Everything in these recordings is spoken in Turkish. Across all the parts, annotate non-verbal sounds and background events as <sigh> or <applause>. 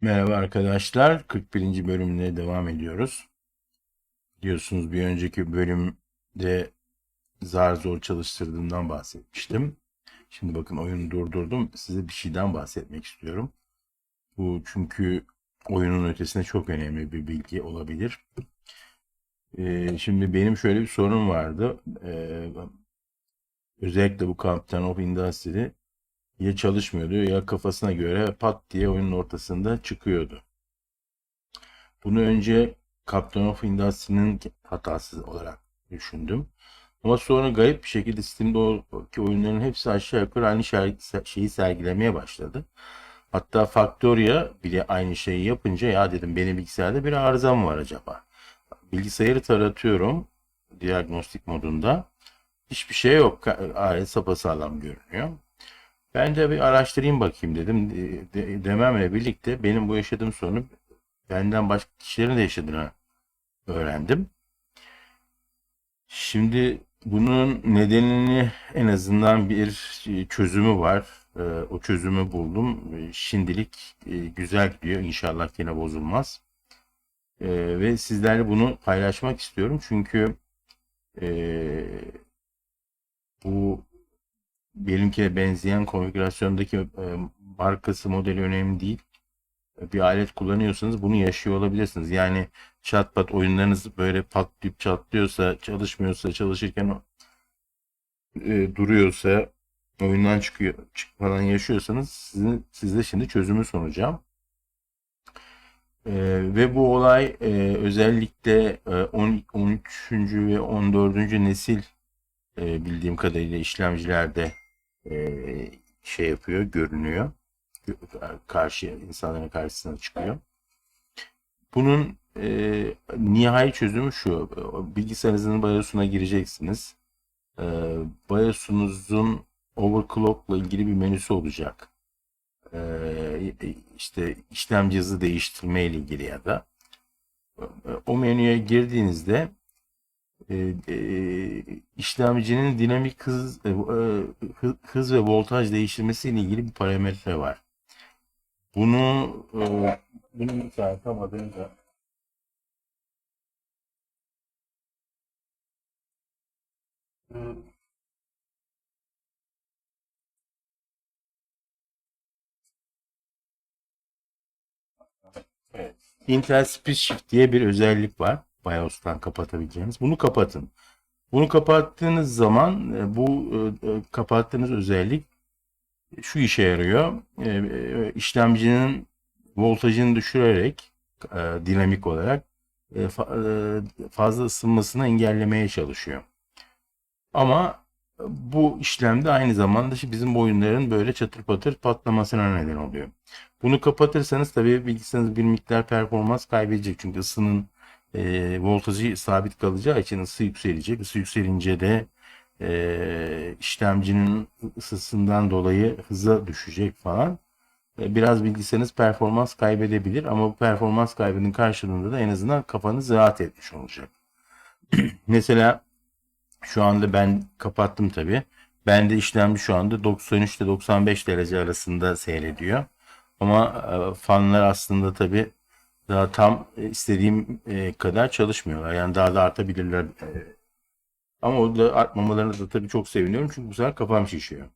Merhaba arkadaşlar. 41. bölümle devam ediyoruz. Diyorsunuz bir önceki bölümde zar zor çalıştırdığımdan bahsetmiştim. Şimdi bakın oyunu durdurdum. Size bir şeyden bahsetmek istiyorum. Bu çünkü oyunun ötesinde çok önemli bir bilgi olabilir. Ee, şimdi benim şöyle bir sorun vardı. Ee, özellikle bu Captain of Industry ya çalışmıyordu ya kafasına göre pat diye oyunun ortasında çıkıyordu. Bunu önce Captain of Industry'nin hatası olarak düşündüm. Ama sonra garip bir şekilde Steam'deki oyunların hepsi aşağı yukarı aynı şeyi sergilemeye başladı. Hatta Factoria bile aynı şeyi yapınca ya dedim benim bilgisayarda bir arıza mı var acaba? Bilgisayarı taratıyorum diagnostik modunda. Hiçbir şey yok. Alet sapasağlam görünüyor. Ben de bir araştırayım bakayım dedim. De- de- dememle birlikte benim bu yaşadığım sorunu benden başka kişilerin de yaşadığını öğrendim. Şimdi bunun nedenini en azından bir çözümü var. Ee, O çözümü buldum. Ee, Şimdilik e, güzel gidiyor. İnşallah yine bozulmaz. Ee, Ve sizlerle bunu paylaşmak istiyorum. Çünkü e, benimkine benzeyen konfigürasyondaki e, markası modeli önemli değil. Bir alet kullanıyorsanız bunu yaşıyor olabilirsiniz. Yani chatbot oyunlarınız böyle patlayıp çatlıyorsa, çalışmıyorsa, çalışırken e, duruyorsa, oyundan çıkıyor, çıkmadan yaşıyorsanız sizin, size şimdi çözümü sunacağım. E, ve bu olay e, özellikle e, 10, 13. ve 14. nesil e, bildiğim kadarıyla işlemcilerde e, şey yapıyor, görünüyor. Karşı insanların karşısına çıkıyor. Bunun e, nihai çözümü şu. Bilgisayarınızın BIOS'una gireceksiniz. E, BIOS'unuzun overclock'la ilgili bir menüsü olacak. E, işte işlemci hızı değiştirme ile ilgili ya da o menüye girdiğinizde e, e, işlemcinin dinamik hız, e, hı- hız ve voltaj değiştirmesi ile ilgili bir parametre var. Bunu e, bunu yükseltemadığında Evet. Intel Speed Shift diye bir özellik var. BIOS'tan kapatabileceğiniz. Bunu kapatın. Bunu kapattığınız zaman e, bu e, e, kapattığınız özellik şu işe yarıyor. İşlemcinin voltajını düşürerek dinamik olarak fa- fazla ısınmasını engellemeye çalışıyor. Ama bu işlemde aynı zamanda bizim bu oyunların böyle çatır patır patlamasına neden oluyor. Bunu kapatırsanız tabii bilgisayarınız bir miktar performans kaybedecek. Çünkü ısının e, voltajı sabit kalacağı için ısı yükselecek. Isı yükselince de e, işlemcinin ısısından dolayı hıza düşecek falan. E, biraz bilgisayarınız performans kaybedebilir ama bu performans kaybının karşılığında da en azından kafanız rahat etmiş olacak. <clears throat> Mesela şu anda ben kapattım tabii. Bende işlemci şu anda 93 ile 95 derece arasında seyrediyor. Ama e, fanlar aslında tabii daha tam e, istediğim e, kadar çalışmıyorlar. Yani daha da artabilirler. E, Ama o da artmamalarına da tabii çok seviniyorum. Çünkü bu sefer kafam şişiyor.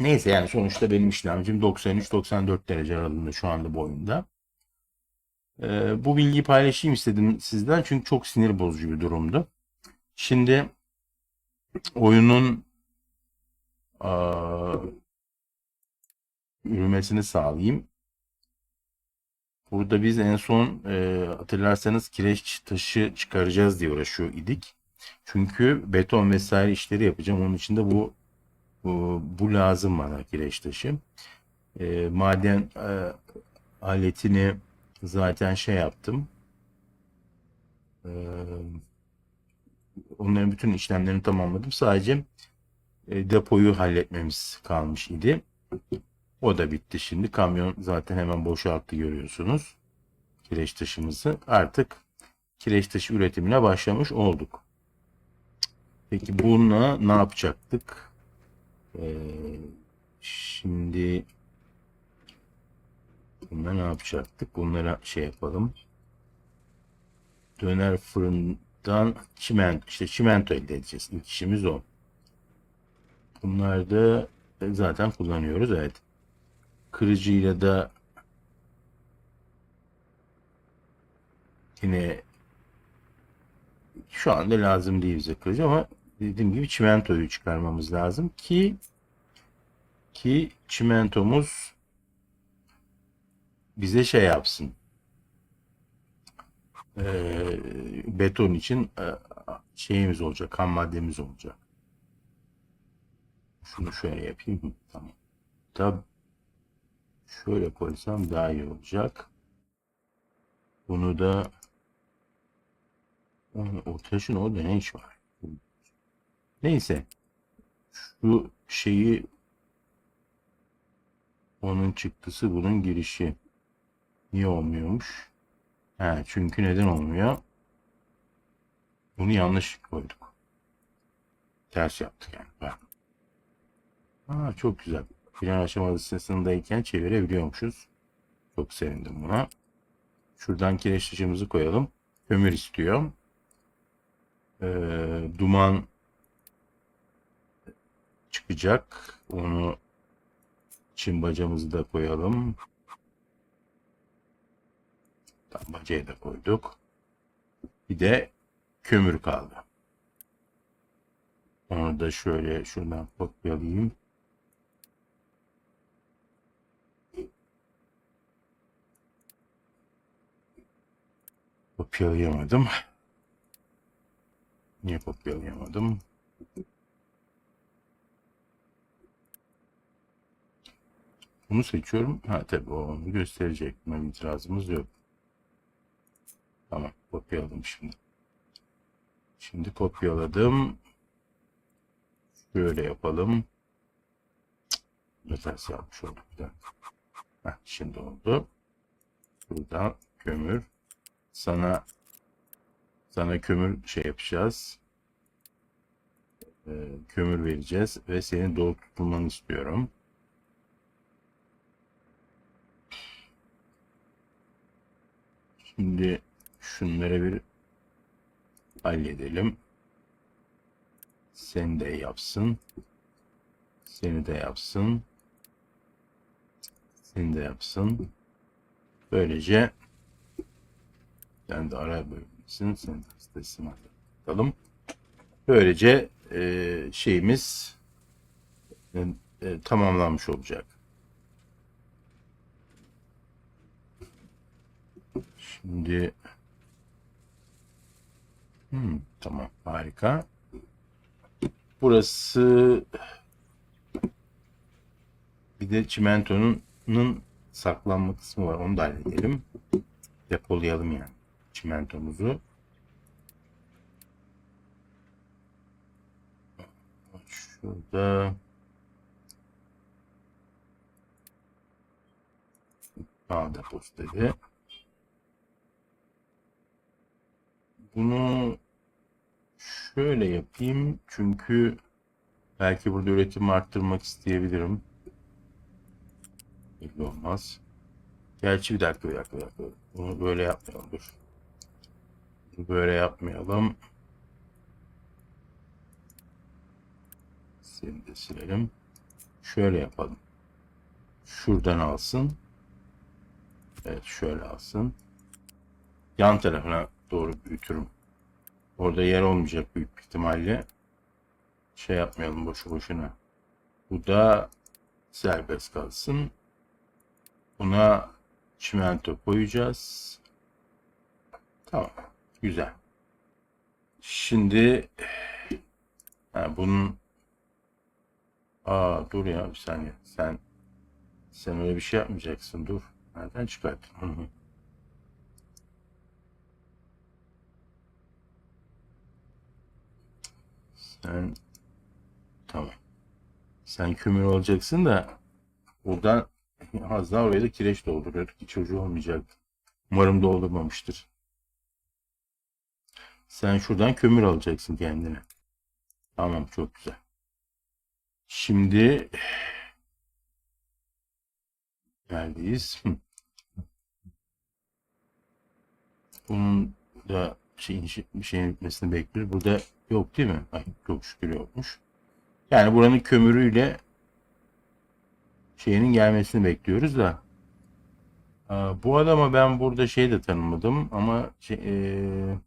Neyse yani sonuçta benim işlemcim 93-94 derece aralığında şu anda bu oyunda. E, bu bilgiyi paylaşayım istedim sizden. Çünkü çok sinir bozucu bir durumdu. Şimdi oyunun aa, yürümesini sağlayayım. Burada biz en son e, hatırlarsanız kireç taşı çıkaracağız diye uğraşıyor idik. Çünkü beton vesaire işleri yapacağım. Onun için de bu bu, bu lazım bana kireç taşı. E, maden e, aletini zaten şey yaptım. E, onların bütün işlemlerini tamamladım. Sadece e, depoyu halletmemiz kalmış idi. O da bitti şimdi. Kamyon zaten hemen boşalttı görüyorsunuz. Kireç taşımızı. Artık kireç taşı üretimine başlamış olduk. Peki bununla ne yapacaktık? Ee, şimdi Bunları ne yapacaktık? Bunlara şey yapalım. Döner fırından çimento, işte çimento elde edeceğiz. İlk işimiz o. Bunlar da zaten kullanıyoruz. Evet. Kırıcıyla da yine şu anda lazım değil bize kırıcı ama dediğim gibi çimentoyu çıkarmamız lazım ki ki çimentomuz bize şey yapsın. Ee, beton için e, şeyimiz olacak, ham maddemiz olacak. Şunu şöyle yapayım. Tamam. Tabi şöyle koysam daha iyi olacak. Bunu da o, taşın orada ne iş var? Neyse. Şu şeyi onun çıktısı bunun girişi. Niye olmuyormuş? He, çünkü neden olmuyor? Bunu yanlış koyduk. Ters yaptık yani. Aa, çok güzel. Plan aşamasındayken çevirebiliyormuşuz. Çok sevindim buna. Şuradan kireçlicimizi koyalım. Kömür istiyor. Ee, duman çıkacak. Onu çim bacamızı da koyalım. Tam bacayı da koyduk. Bir de kömür kaldı. Onu da şöyle şuradan kopyalayayım. Kopyalayamadım. Niye kopyalayamadım? Bunu seçiyorum. Ha tabii o onu gösterecek. Buna itirazımız yok. Tamam kopyaladım şimdi. Şimdi kopyaladım. Şöyle yapalım. Ne ters yapmış olduk bir dakika. Heh, şimdi oldu. Buradan kömür. Sana sana kömür şey yapacağız. Ee, kömür vereceğiz ve senin dolu tutulmanı istiyorum. Şimdi şunları bir halledelim. Seni de yapsın. Seni de yapsın. Seni de yapsın. Böylece sen de ara. Sen de teslim atalım. Böylece e, şeyimiz e, e, tamamlanmış olacak. Şimdi Hmm, tamam harika. Burası bir de çimentonun saklanma kısmı var. Onu da halledelim. Depolayalım yani çimentomuzu. Şurada A deposu dedi. Bunu şöyle yapayım çünkü belki burada üretimi arttırmak isteyebilirim. Belli olmaz. Gerçi bir dakika bir dakika bir dakika. Bunu böyle yapmayalım dur. Böyle yapmayalım. Seni de silelim. Şöyle yapalım. Şuradan alsın. Evet şöyle alsın. Yan tarafına doğru büyütürüm. Orada yer olmayacak büyük ihtimalle. Şey yapmayalım boşu boşuna. Bu da serbest kalsın. Buna çimento koyacağız. Tamam. Güzel. Şimdi ha, bunun Aa dur ya bir saniye. Sen sen öyle bir şey yapmayacaksın. Dur. Nereden çıkarttın? Hı hı. Sen tamam. Sen kömür olacaksın da buradan <laughs> az daha oraya da kireç dolduruyorduk ki çocuğu olmayacak. Umarım doldurmamıştır. Sen şuradan kömür alacaksın kendine. Tamam çok güzel. Şimdi <sighs> neredeyiz? Bunun da şeyin şeyin bitmesini bekliyoruz. Burada yok değil mi? Ay, çok şükür yokmuş. Yani buranın kömürüyle şeyinin gelmesini bekliyoruz da. Aa, bu adama ben burada şey de tanımadım ama şey, eee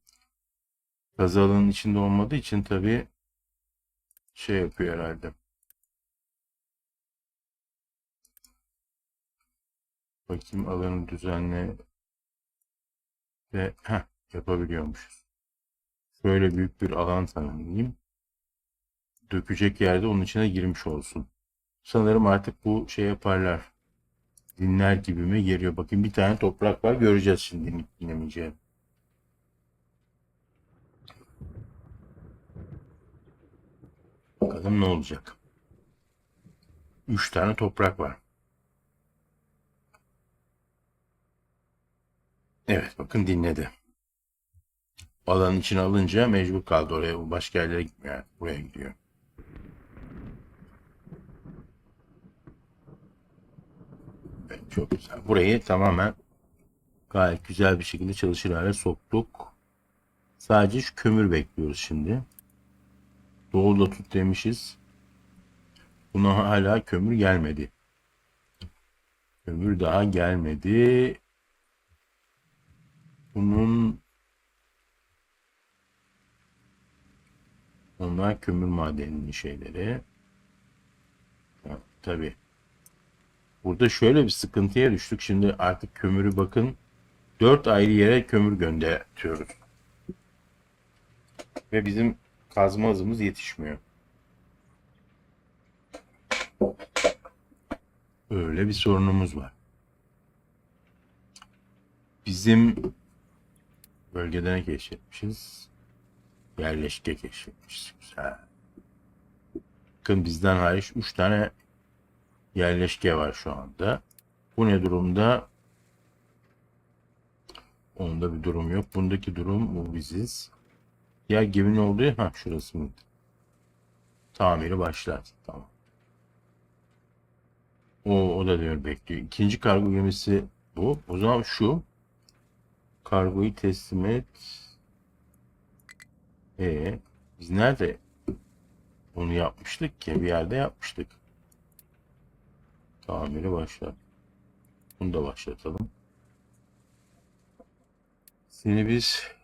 kazalığın içinde olmadığı için tabii şey yapıyor herhalde. Bakayım alanı düzenle ve heh, yapabiliyormuşuz. Şöyle büyük bir alan tanımlayayım. Dökecek yerde onun içine girmiş olsun. Sanırım artık bu şey yaparlar. Dinler gibime geliyor. Bakın bir tane toprak var. Göreceğiz şimdi dinlemeyeceğim. Bakalım ne olacak. Üç tane toprak var. Evet bakın dinledi. Alanın içine alınca mecbur kaldı oraya. Başka yerlere gitmiyor. Yani. Buraya gidiyor. Evet, çok güzel. Burayı tamamen gayet güzel bir şekilde çalışır hale soktuk. Sadece şu kömür bekliyoruz şimdi. Doğuda tut demişiz. Buna hala kömür gelmedi. Kömür daha gelmedi. Bunun onlar kömür madeninin şeyleri. Ha, tabii. Burada şöyle bir sıkıntıya düştük. Şimdi artık kömürü bakın dört ayrı yere kömür gönderiyoruz. Ve bizim kazma hızımız yetişmiyor. Öyle bir sorunumuz var. Bizim bölgede ne keşfetmişiz? Yerleşke keşfetmişiz. Güzel. Bakın bizden hariç 3 tane yerleşke var şu anda. Bu ne durumda? Onda bir durum yok. Bundaki durum bu biziz. Diğer geminin olduğu ha şurası mı? Tamiri başlat. Tamam. O, o da diyor bekliyor. İkinci kargo gemisi bu. O zaman şu. Kargoyu teslim et. E biz nerede onu yapmıştık ki? Bir yerde yapmıştık. Tamiri başlat. Bunu da başlatalım. Seni biz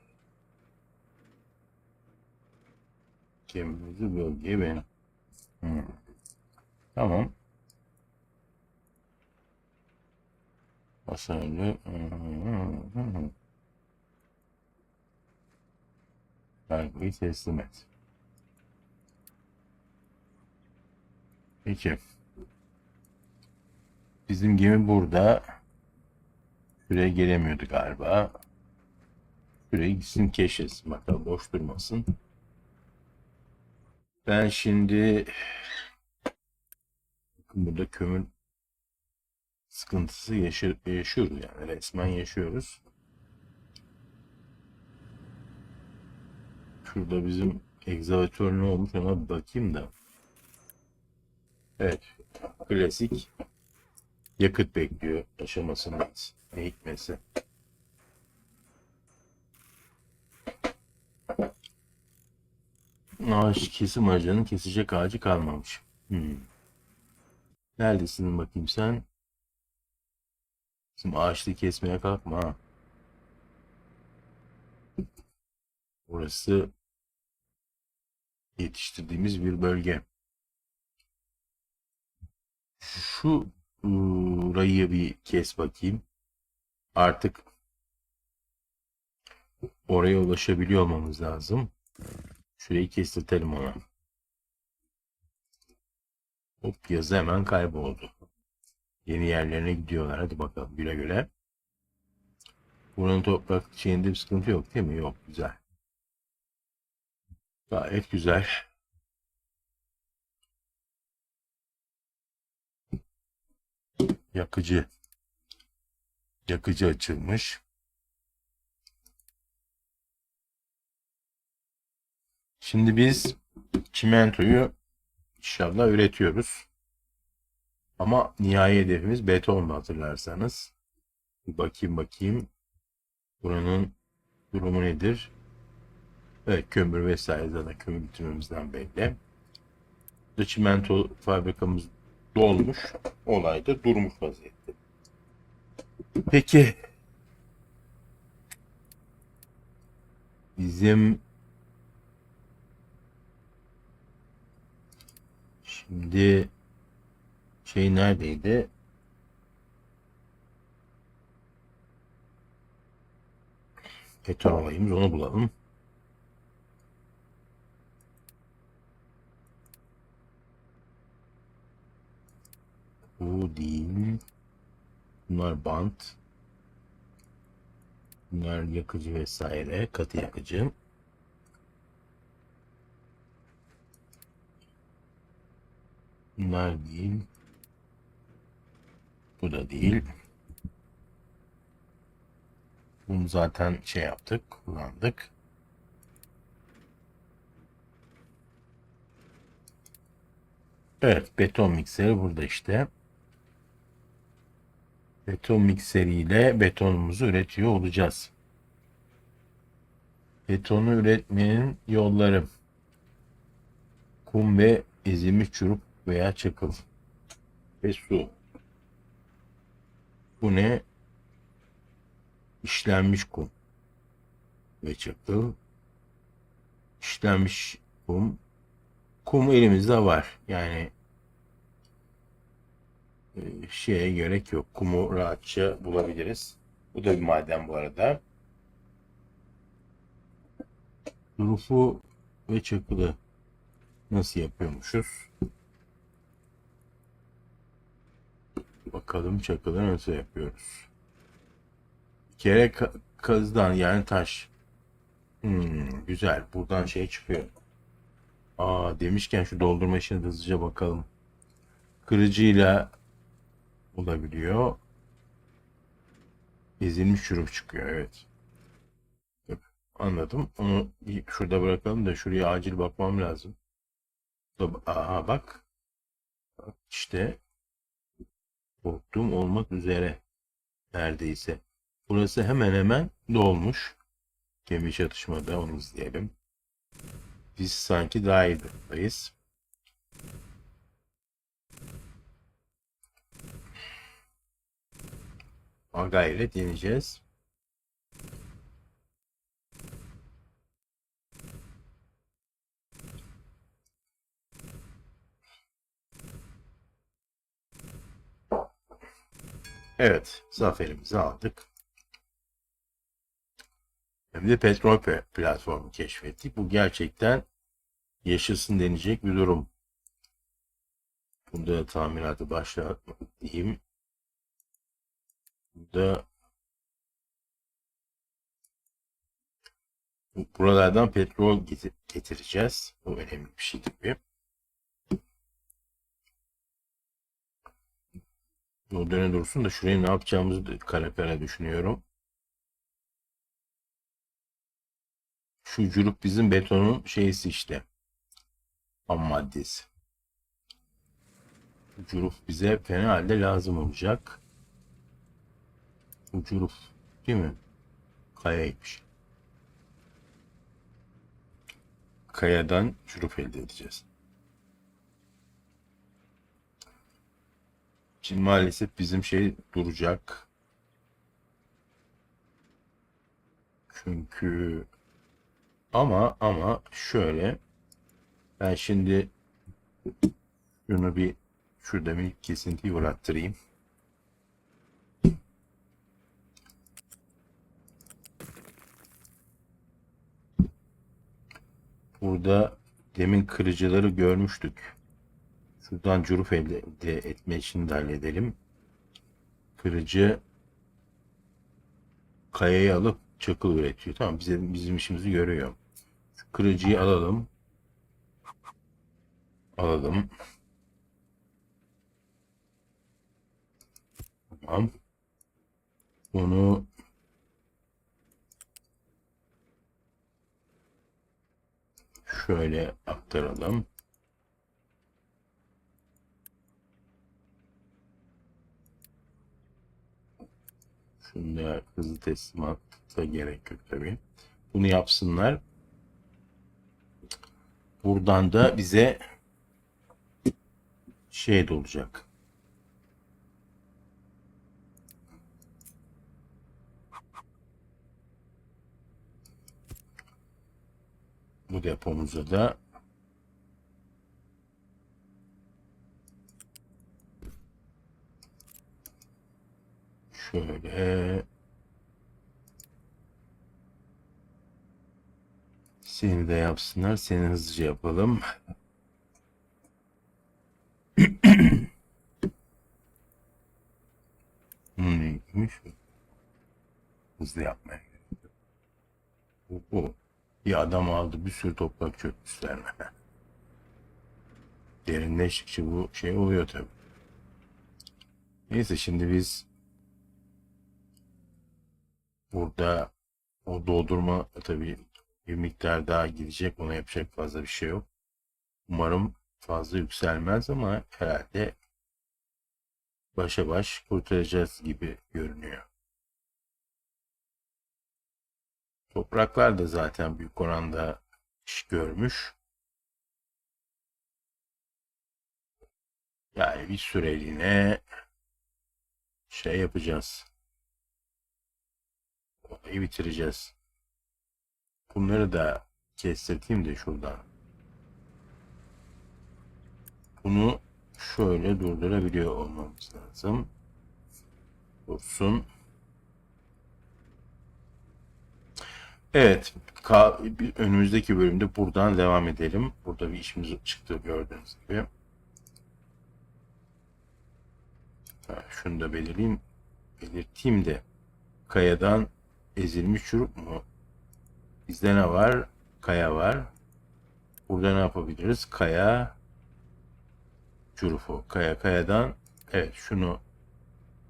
gemimizi bölgeye beğen. Hmm. Tamam. Hasarlı. Kargoyu teslim et. Peki. Bizim gemi burada. Şuraya gelemiyordu galiba. Şuraya gitsin keşfetsin. Bakalım boş durmasın. Ben şimdi bakın burada kömür sıkıntısı yaşa yaşıyoruz yani resmen yaşıyoruz. Şurada bizim egzavatör ne olmuş ona bakayım da. Evet. Klasik yakıt bekliyor aşamasını ne hikmetse. Ağaç kesim ağacının kesecek ağacı kalmamış. Hmm. Neredesin bakayım sen? Bizim ağaçlığı kesmeye kalkma ha. Burası yetiştirdiğimiz bir bölge. Şu rayı bir kes bakayım. Artık oraya ulaşabiliyor olmamız lazım. Şurayı kestirtelim ona. Hop yazı hemen kayboldu. Yeni yerlerine gidiyorlar. Hadi bakalım güle güle. Bunun toprak şeyinde bir sıkıntı yok değil mi? Yok. Güzel. Gayet güzel. Yakıcı. Yakıcı açılmış. Şimdi biz çimentoyu inşallah üretiyoruz. Ama nihai hedefimiz betondu hatırlarsanız. Bir bakayım bakayım. Buranın durumu nedir? Evet kömür vesaire zaten kömür bitirmemizden belli. Burada çimento fabrikamız dolmuş. Olay da durmuş vaziyette. Peki bizim şimdi şey neredeydi? Petrol olayımız onu bulalım. Bu değil. Bunlar bant. Bunlar yakıcı vesaire. Katı yakıcı. Bunlar değil. Bu da değil. Bunu zaten şey yaptık, kullandık. Evet, beton mikseri burada işte. Beton mikseriyle betonumuzu üretiyor olacağız. Betonu üretmenin yolları kum ve ezilmiş çürük veya çakıl ve su. Bu ne? İşlenmiş kum ve çakıl. İşlenmiş kum. Kum elimizde var. Yani e, şeye gerek yok. Kumu rahatça bulabiliriz. Bu da bir maden bu arada. Rufu ve çakılı nasıl yapıyormuşuz? Bakalım çakılı nasıl yapıyoruz? Bir kere ka- kazıdan yani taş. Hmm, güzel. Buradan şey çıkıyor. Aa demişken şu doldurma işine de hızlıca bakalım. Kırıcıyla olabiliyor. Ezilmiş şurup çıkıyor. Evet. Anladım. Onu şurada bırakalım da şuraya acil bakmam lazım. Aha bak. Bak İşte korktuğum olmak üzere neredeyse. Burası hemen hemen dolmuş. Gemi çatışmada onu izleyelim. Biz sanki daha iyi durumdayız. Ama gayret. Evet, zaferimizi aldık. Hem de petrol pe- platformu keşfettik. Bu gerçekten yaşasın denecek bir durum. Bunda tamiratı başlatmak diyeyim. Burada bu- buralardan petrol geti- getireceğiz. Bu önemli bir şey tabii. O döne dursun da şuraya ne yapacağımızı kara düşünüyorum. Şu cürük bizim betonun şeysi işte. Ham maddesi. Cüruf bize fena halde lazım olacak. Bu cüruf değil mi? Kayaymış. Kayadan cüruf elde edeceğiz. Şimdi maalesef bizim şey duracak. Çünkü ama ama şöyle ben şimdi şunu bir şurada bir kesintiyi uğrattırayım. Burada demin kırıcıları görmüştük. Şuradan cüruf elde etme için de halledelim. Kırıcı kayayı alıp çakıl üretiyor. Tamam bize, bizim işimizi görüyor. Şu kırıcıyı alalım. Alalım. Tamam. Bunu şöyle aktaralım. Şunda hızlı teslimat da gerek yok tabii. Bunu yapsınlar. Buradan da bize şey de olacak. Bu depomuza da şöyle seni de yapsınlar. Seni hızlıca yapalım. <clears throat> Hmm, neymiş? Hızlı yapmaya gerek. Bu. Bir adam aldı bir sürü toprak çökmüşler. Derinleştikçe bu şey oluyor tabii. Neyse şimdi biz burada o doldurma tabii bir miktar daha gidecek. Ona yapacak fazla bir şey yok. Umarım fazla yükselmez ama herhalde başa baş kurtaracağız gibi görünüyor. Topraklar da zaten büyük oranda iş görmüş. Yani bir süreliğine şey yapacağız. Olayı bitireceğiz. Bunları da kestirteyim de şuradan. Bunu şöyle durdurabiliyor olmamız lazım. Dursun. Evet, önümüzdeki bölümde buradan devam edelim. Burada bir işimiz çıktı gördüğünüz gibi. Ha, şunu da belirleyeyim. Belirteyim de kayadan ezilmiş çuruk mu? Bizde ne var? Kaya var. Burada ne yapabiliriz? Kaya çurufu. Kaya kayadan evet şunu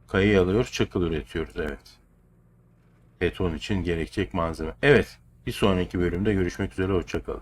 kayayı alıyoruz, çakıl üretiyoruz. Evet. Beton için gerekecek malzeme. Evet. Bir sonraki bölümde görüşmek üzere. Hoşçakalın.